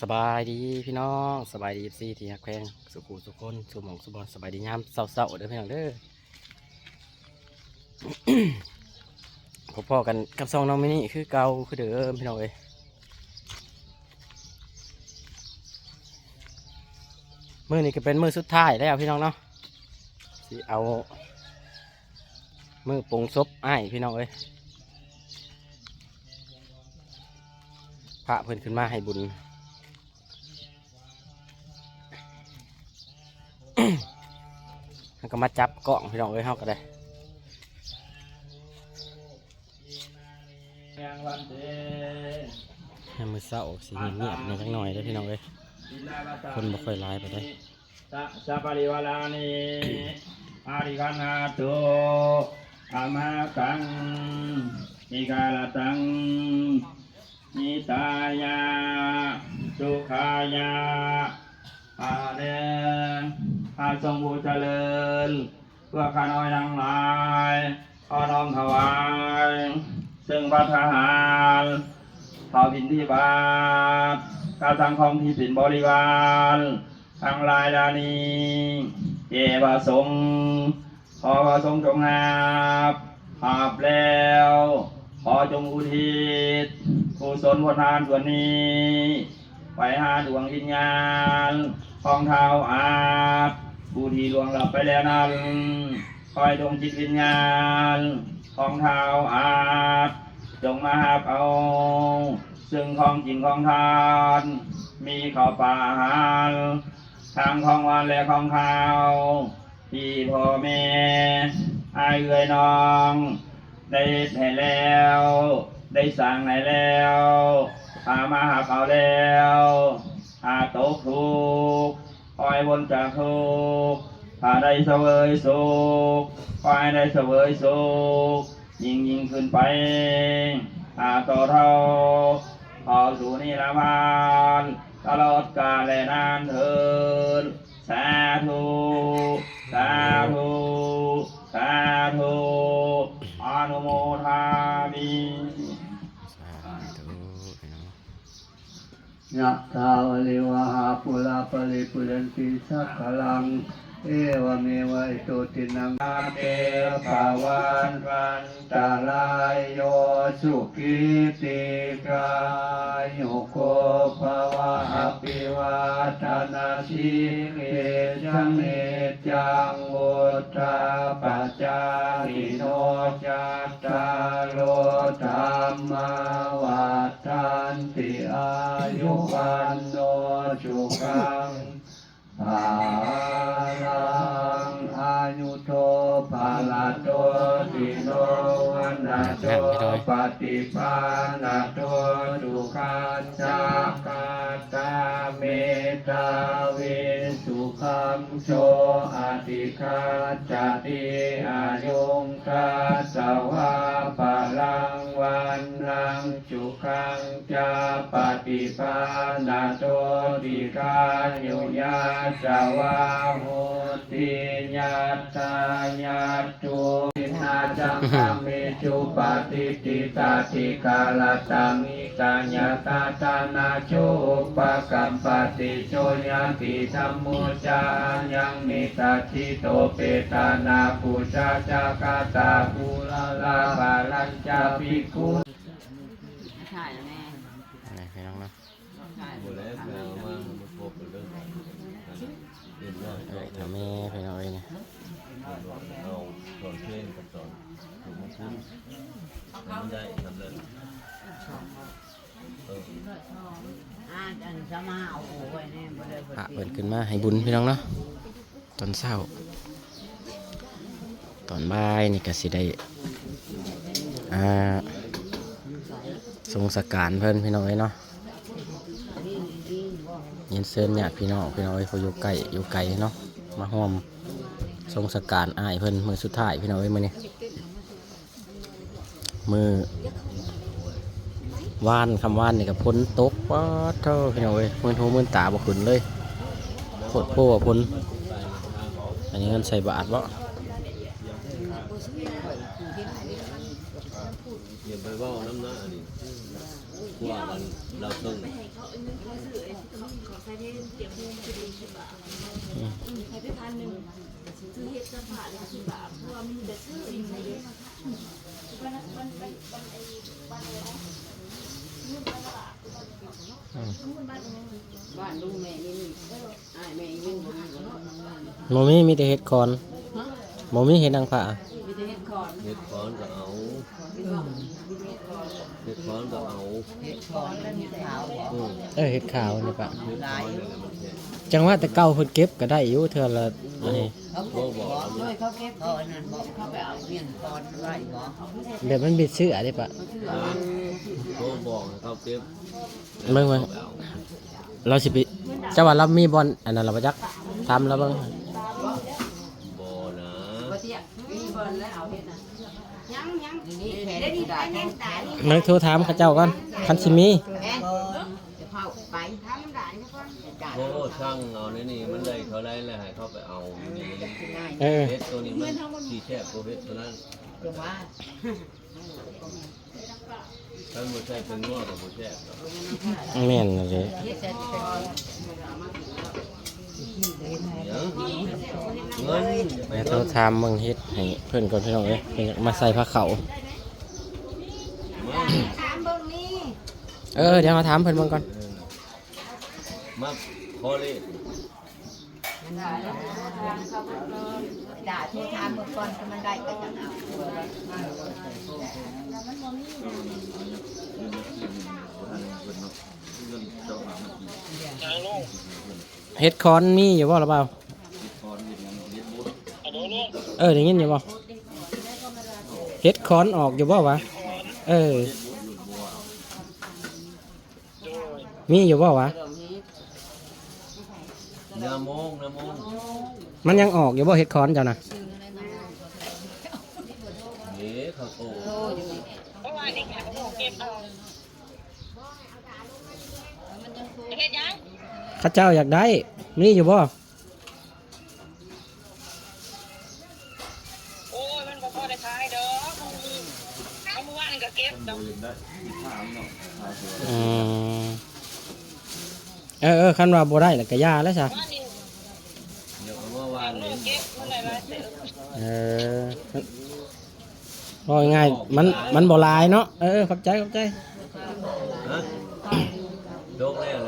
สบายดีพี่น้องสบายดีซีที่ฮักแพงสุขุสุคนสุหมองสุบอลสบายดียามเศร้าๆเด้อพี่น้องเด้อพบพ่อกันกับซองน้องมินี่คือเก่าคือเดิมพี่น้องเอ้ยมือนี้ก็เป็นมือสุดท้ายแล้วพี่น้องเนาะสิเอามือปรุงซบไอ้พี่น้องเอ้ยพระเพิ่นขึ้นมาให้บุญ ก็มาจับกล่องพี่น้องเอ้ยเฮาก็ได้ยันเดให้มือเศร้าสีเงียบๆในอยจักหน่อยเด้พี่น้องเอ้ยคนบ่ค่อยร้ายปานใดสัสัปริวาลานิอาริคันาโตอามากังนิกาลตังนิตายาสุขายาอาเด อาทรงผู้เจริญเพื่อข้าน้อยทั้งหลายขอน้อมถวาย ซึ่งพระทหารเผ่าพินที่บาทกาสังคมที่ผินบริวารทั้งหลายดานีเจพระสงฆ์ขอพระสงฆ์จงหาบหาบแล้ว ขอจงอุทิศกุศลผลทานส่วนนี้ ไปหาดวงวิญญาณของเท้าอาบ ผู้ที่ล่วงหลับไปแล้วนั้นคอยดวงจิตวิญญาณ ของเท้าอาบจงมาหาเอา ซึ่งของจริงของทาน มีข้าวปลาอาหารทางของหวานและของข้าวที่พ่อแม่อายเอ่ยน้อง ได้ให้แล้ว ได้สั่งให้แล้วพามาหาเขาแล้วหาตกทุกข์ คอยบนจากทุกข์พาได้เสวยสุขคอยได้เสวยสุขยิ่งยิ่งขึ้นไปหาต่อเราขอสู่นิรภานตลอดกาลและนานเถิดสาธุสาธุ ยะทาวลิวหาปุราปริปุเรนติสักขลัง เอวเมวะอิโตตินังอาเตภาวันวันตาลายโยสุขิติกายโยโกภาวะอภิวาทนาสิเกจังเมจังวุตาปัจจาริโนจัตตาโลธรรมวัฏันติ อายุวันโนจุกังอาลังอายุโทภาลาโตติโนวันนาโตปฏิปานาโตสุขันจักกาตาเมตาวิสุขังโชอติคาจติอายุงคาสวะ ปิปานาโตติกายุยาสวะโหติญาตายาตุวินาจังกัมเมจุปฏิติตาติกาลตังอิกัญญาตาตานาโชปะกัมปติโชยติธรรมโมจายังมิตาทิโตเปตานาปุชาจากาตาภูลาลาบาลัญจาภิกุ เรื่องเห็นว่าเอ้ยถ้าแม่พี่น้องเอ้ยเนี่ยเอาสอนเพลงกับสอนถูกมาพูดมันได้ทำเลยนสมาเอาโอ้ไว้แน่บ่ได้พระเพิ่นขึ้นมาให้บุญพี่น้องเนาะตอนเช้า ตอนบ่ายนี่ก็สิได้อ่าทรงสการเพิ่อนพี่น้องเอ้ยเนาะ เย็นเซินเนี่ยพี่น้องพี่น้องเอ้ยเขาอยู่ไกลอยู่ไกลเนาะมาห่วมทรงสการอ้ายเพิ่นมือสุดท้ายพี่น้องเอ้ยมื้อนี้มือว่านคำว่านนี่กับพ้นตกป๊าเท่าพี่น้องเอ้ยมือหูมือตาบ่ขึ้นเลยโคตรโพว่าพ้นอันนี้เงินใส่บาทบ่อย่าไปว่าน้ำำนะอั นนี้พวกมันเราต้องบ้านลุงแม่นี่นี่อ้ายแม่อีนึงบ่มีบ่เนาะโมมีมีแต่เห็ดคอนโมมีเห็ดนางผ้ามีแต่เฮ็ดคอนเฮ็ดคอนก็เอาเฮ็ดคอนก็เอา เฮ็ดคอนแล้วเฮ็ดขาวบ่อืมเออเห็ดขาวนี่ปะหลายอยู่จังว่าแต่เก่าเพิ่นเก็บก็ได้อยู่เทื่อละอันนี้เขาบอกบอกด้วยเขาเก็บเขาอันนั้นบอกเขาไปเอาเงินคอนไว้บ่แบบมันบิดชื่ออะไรปะเลื่อว่าโทรบอกให้เขาเก็บเบิ่งเบิ่งเราสิไปจังว่าเรามีบอลอันนั้นเราบ่จักทำแล้วเบิ่งบ่นะ บ่เตี้ย มีบ่แล้วเอาเฮ็ดน่ะยังยังนี่แขนกระดาษยังตายเบิ่งโทรถามเขาเจ้าก่อนคันสิมีแอนจะเผาไปทำได้ซะก่อนจะโทรช่างเอาในนี่มันได้เท่าไรแล้วให้เขาไปเอานี่ง่ายเออเฮ็ดตัวนี้มันสีแคบกว่าเฮ็ดตัวนั้นจังว่าถ้าบ่ใช่เป็นงัวก็บ่แซ่บดอกแม่นเลย เฮ็ดแต่คอนเดี๋ยวเงินไปแม่โทเบิ่รงถามเบิ่งเฮ็ดให้เพิ่นก่อนพี่น้องเอ้ยเพิ่นอยากมาใส่ผ้าขาวถามเบิ่งนี่เออเดี๋ยวมาถามเพิ่นเบิ่งก่อนมาขอเลขด่าที่ถามเบิ่งก่อนถ้ามันได้ก็จะเอา เฮ็ดคอนมีอยู่บ่หรือเปล่าเออได้ยินอยู่บ่เฮ็ดคอนออกอยู่บ่วะเออ มีอยู่บ่วะน้ำมงน้ำมงมันยังออกอยู่บ่เฮ็ดคอนเจ้าน่ะ เฮ้เขาโต ข้าเจ้าอยากได้มีอยู่บ่โอ้ยมันบ่พอได้ขายดอกเอามือว่านก็เก็บดอกอืมเออเออคันว่าบ่ได้แล้วก็ย่าแล้วซะว่านนี่เดี๋ยวเมื่อวานนี้เก็บมันหลายๆเสือเออว่าง่ายๆมันมันบ่หลายเนาะเออขอบใจขอบใจ ฮะโดกแล้วแล้ว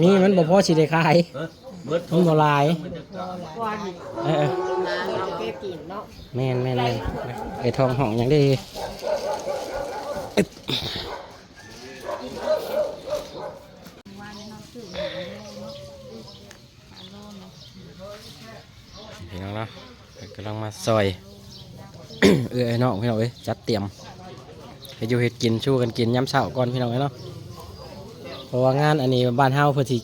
มีมันบ่พอสิได้ขายฮะเบิดมันบ่หลาย มันจะกลับเออเออมาเอาเก็บกินเนาะแม่นแม่นแม่นไอ้ทองห้องยังได้อึ๊บพี่น้องเนาะกำลังมาซอย เออไอ้น้องพี่น้องเอ้ยจัดเตรียมให้อยู่เฮ็ดกินชูกันกินย้ำเช้าก่อนพี่น้องเอ้ยเนาะเพ ราะว่างานอันนี้บ้านเฮาเพื่อที่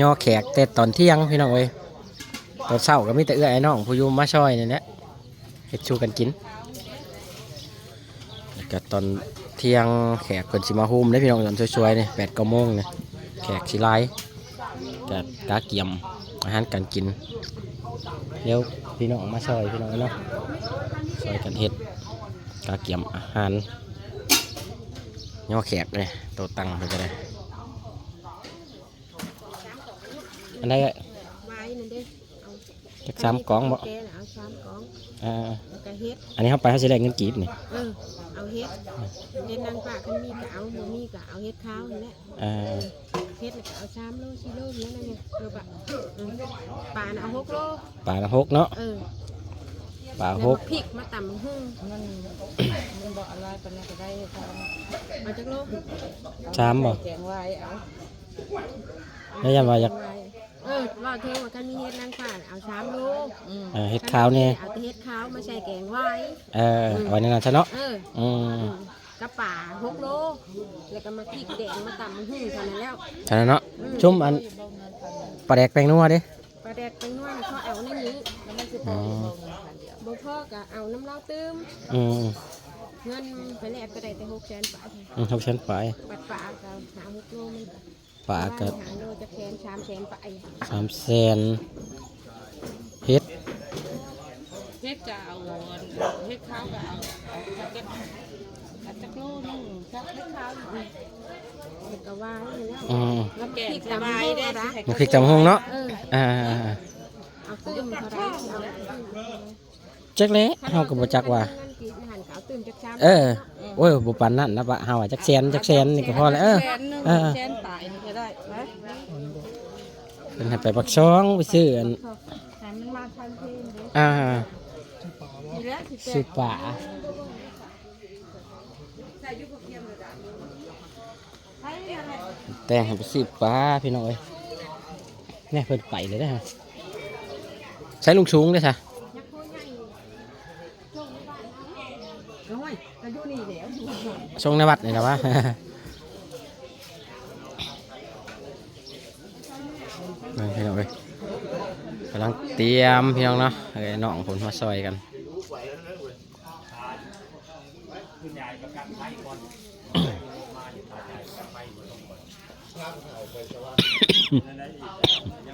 ย่อแขกแต่ตอนเที่ยงพี่น้องเอ้ยตอนเช้าก็มีแต่เอื้อไอ้น้องผู้อยู่มาช่อยนี่แหละเฮ็ดชูกันกินแล้วก็ตอนเที่ยงแขกคนสิมาฮูมได้พี่น้องตอนสวยๆนี่แปดก้าโมงนี่แขกสิหลายก็กาเกียมอาหารการกินเดี๋ยวพี่น้องมาช่อยพี่น้องเอ้ยเนาะซอยกันเฮ็ดกาเกียมอาหารย่อแขกเลยโตตังไปก็ได้ อันใดไว้นั่นเด้เอาจักสามกล่องบ่แกน่ะเอาสามกล่องอ่าแล้วก็เฮ็ดอันนี้เขาไปเขาสิได้เงินกีบนี่เออเอาเฮ็ดเฮ็ดนางปากคันมีก็เอาบ่มีก็เอาเฮ็ดขาวนั่นแหละอ่าเฮ็ดแล้วก็เอาสามโลสี่โลเนี้ยนั่นไงเออปะเออปลาน่ะเอาหกโลปลาละหกเนาะเออปลาแล้วหกพริกมาตำหึ่งมันมันบ่อะไรปานนั้นก็ได้ค่ะเอาจักโลสามบ่แกงไว้เอา แล้วยันว่าอยาก ไว้ เออว่าเธอว่าคันมีเฮ็ดนางปากเอาสามโลอืมเอ่อเฮ็ดขาวเนี่ยเอาแต่เฮ็ดขาวมาใส่แกงไว้เออเอาไว้ในนั้นซะเนาะเอออืมกระป่าหกโลแล้วก็มาพริกแดงมาตำหื้อเท่านั้นแล้วเท่านั้นเนาะชุ่มอันปลาแดกแป้งนัวเด้ปลาแดดเป็นนวดเขาเอาในนี้แล้วมันจะอืมบ่พ่อก็เอาน้ำเหล้าตื้มอืมเงินไปแลกก็ได้แต่หกแสนบาท อืมเขาชั้นไปปัดป่าก็หาหกโลมัน ปลาก็หาโลจะแสนสามแสนไปสามแสนเฮ็ดเฮ็ดก็เอาเฮ็ดข้าวก็เอาเอาก็เอาจักโลนึงจักเล็กข้าวเห็ดกะวายแล้วอืมแล้วพริกตำให้ได้นะมันพริกตำหงเนาะเอออ่าเอาตื้มเท่าไรเอาจักเละเฮาก็บ่จักว่าเงินกี่หันก็เอาตื้มจักชามเออโอ้ยบ่ปานนั้นนะบะเฮาว่าจักแสนจักแสนนี่ก็พอแล้วเออแสนหนึงเออ แสนตายนี่ก็ได้ไหม เพิ่นให้ไปปักช่องไปซื้ออันให้มันมาทันทีเด้อ่าทีแรกสิแจซื้อกป่าแต่งให้ไปซื้อป่าพี่น้องเอ้ยแน่เพิ่นไปเลยนะฮะใช้ลุงชุงเด้อซะโอ้ยก็อยู่นี่แล้วอยู่ชงในวัดนี่นะวะ นั่นพี่น้องเอ้ย กำลังเตรียมพี่น้องเนาะไอ้น้องผลมาซอยกันน